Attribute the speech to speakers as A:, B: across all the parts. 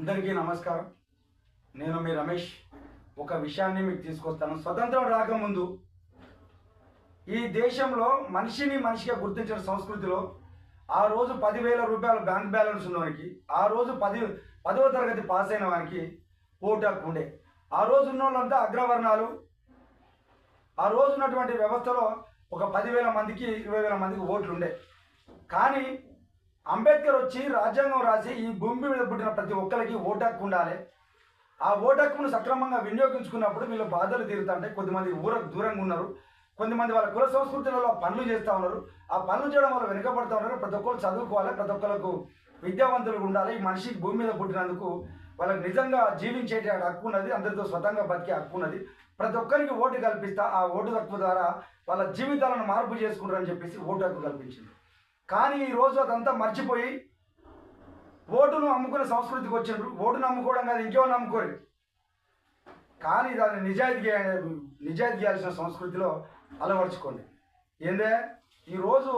A: అందరికీ నమస్కారం. నేను మీ రమేష్. ఒక విషయాన్ని మీకు తీసుకొస్తాను. స్వతంత్రం రాకముందు ఈ దేశంలో మనిషిని మనిషిగా గుర్తించిన సంస్కృతిలో ఆ రోజు పదివేల రూపాయల బ్యాంక్ బ్యాలెన్స్ ఉన్నవానికి ఆ రోజు పది పదవ తరగతి పాస్ అయిన వానికి ఓటు ఉండే. ఆ రోజు ఉన్న వాళ్ళంతా అగ్రవర్ణాలు. ఆ రోజు ఉన్నటువంటి వ్యవస్థలో ఒక పదివేల మందికి ఇరవై వేల మందికి ఓట్లు ఉండే కానీ అంబేద్కర్ వచ్చి రాజ్యాంగం రాసి ఈ భూమి మీద పుట్టిన ప్రతి ఒక్కరికి ఓటు హక్కు ఉండాలి. ఆ ఓటు హక్కును సక్రమంగా వినియోగించుకున్నప్పుడు వీళ్ళ బాధలు తీరుతుంటే కొద్దిమంది ఊరకు దూరంగా ఉన్నారు. కొంతమంది వాళ్ళ కుల సంస్కృతులలో పనులు చేస్తూ ఉన్నారు. ఆ పనులు చేయడం వల్ల వెనుకబడుతూ ఉన్నారు. ప్రతి ఒక్కరు చదువుకోవాలి. ప్రతి ఒక్కరికి విద్యావంతులు ఉండాలి. ఈ మనిషి భూమి మీద పుట్టినందుకు వాళ్ళకి నిజంగా జీవించే హక్కు ఉన్నది. అందరితో స్వతంగా బతికే హక్కు ఉన్నది. ప్రతి ఒక్కరికి ఓటు కల్పిస్తా ఆ ఓటు హక్కు ద్వారా వాళ్ళ జీవితాలను మార్పు చేసుకుంటారని చెప్పేసి ఓటు హక్కు కల్పించింది. కానీ ఈ రోజు అదంతా మర్చిపోయి ఓటును అమ్ముకునే సంస్కృతికి వచ్చిండ్రు ఓటును అమ్ముకోవడం కాదు ఇంకేమో నమ్ముకోరు కానీ దాన్ని నిజాయితీ నిజాయితీ చేయాల్సిన సంస్కృతిలో అలవరుచుకోండి. ఏందే? ఈరోజు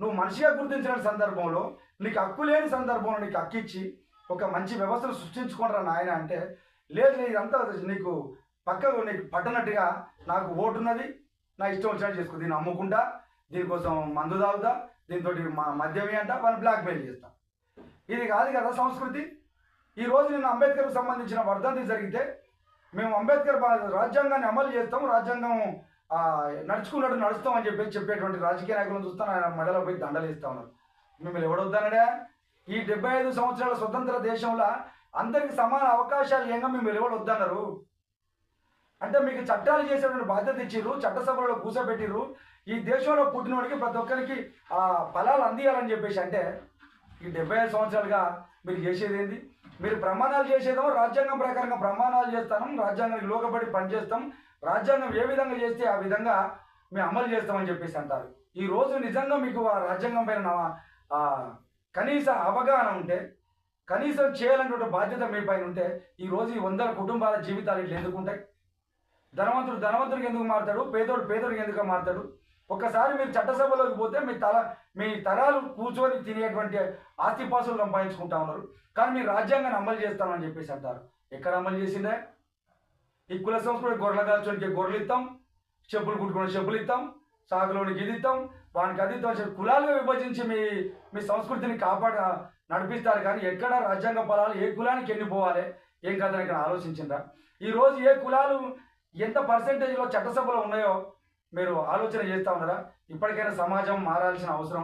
A: నువ్వు మనిషిగా గుర్తించిన సందర్భంలో నీకు హక్కు లేని సందర్భంలో నీకు హక్కు ఇచ్చి ఒక మంచి వ్యవస్థను సృష్టించుకుంటారా నాయన అంటే లేదు ఇదంతా నీకు పక్కకు నీకు పట్టనట్టుగా నాకు ఓటు ఉన్నది నా ఇష్టం వచ్చినట్టు చేసుకో. దీన్ని అమ్ముకుంటా దీనికోసం మందు తాగుతా దీంతో మా మద్యమే అంట వాళ్ళు బ్లాక్ మెయిల్ ఇది కాదు కదా సంస్కృతి. ఈ రోజు నేను అంబేద్కర్కు సంబంధించిన వర్ధంతి జరిగితే మేము అంబేద్కర్ రాజ్యాంగాన్ని అమలు చేస్తాం రాజ్యాంగం నడుచుకున్నట్టు నడుస్తాం అని చెప్పి చెప్పేటువంటి రాజకీయ నాయకులను చూస్తాను ఆయన మెడలో పోయి దండలు ఇస్తా ఉన్నారు. మిమ్మల్ని ఎవడొద్దనడే ఈ డెబ్బై ఐదు సంవత్సరాల స్వతంత్ర దేశంలో అందరికి సమాన అవకాశాలు ఏంగా మిమ్మల్ని ఎవడు అంటే మీకు చట్టాలు చేసేటువంటి బాధ్యత ఇచ్చిర్రు చట్టసభలో కూర్చోబెట్టిర్రు ఈ దేశంలో పుట్టినవాడికి ప్రతి ఒక్కరికి ఆ ఫలాలు అందియాలని చెప్పేసి అంటే ఈ డెబ్బై ఐదు సంవత్సరాలుగా మీరు చేసేది ఏంది? మీరు ప్రమాణాలు చేసేదో రాజ్యాంగం ప్రకారంగా ప్రమాణాలు చేస్తాం రాజ్యాంగానికి లోకపడి పనిచేస్తాం రాజ్యాంగం ఏ విధంగా చేస్తే ఆ విధంగా మేము అమలు చేస్తామని చెప్పేసి అంటారు. ఈ రోజు నిజంగా మీకు ఆ రాజ్యాంగం పైన కనీస అవగాహన ఉంటే కనీసం చేయాలన్నటువంటి బాధ్యత మీ పైన ఉంటే ఈ రోజు ఈ వందల కుటుంబాల జీవితాలు ఇట్లా ఎందుకుంటాయి ధనవంతుడు ధనవంతుడికి ఎందుకు మారుతాడు? పేదోడు పేదోడికి ఎందుకు మారుతాడు? ఒక్కసారి మీరు చట్టసభలోకి పోతే మీ తల మీ తరాలు కూర్చొని తినేటువంటి ఆస్తిపాసులు సంపాదించుకుంటా ఉన్నారు. కానీ మీరు రాజ్యాంగాన్ని అమలు చేస్తామని చెప్పేసి అంటారు. ఎక్కడ అమలు చేసిందే? ఈ కుల సంస్కృతి గొర్రెల కాల్చోనికి గొర్రెలు ఇస్తాం చెప్పులు కుట్టుకునే చెప్పులు ఇస్తాం సాగులోనికి ఇది ఇస్తాం వానికి అది ఇస్తాం కులాలుగా విభజించి మీ మీ సంస్కృతిని కాపాడ నడిపిస్తారు కానీ ఎక్కడ రాజ్యాంగ ఫలాలు ఏ కులానికి ఎన్ని పోవాలి ఏం కాదని ఇక్కడ ఆలోచించిందా? ఈరోజు ఏ కులాలు ఎంత పర్సంటేజ్లో చట్టసభలో ఉన్నాయో మీరు ఆలోచన చేస్తా ఉన్నారా? ఇప్పటికైనా సమాజం మారాల్సిన అవసరం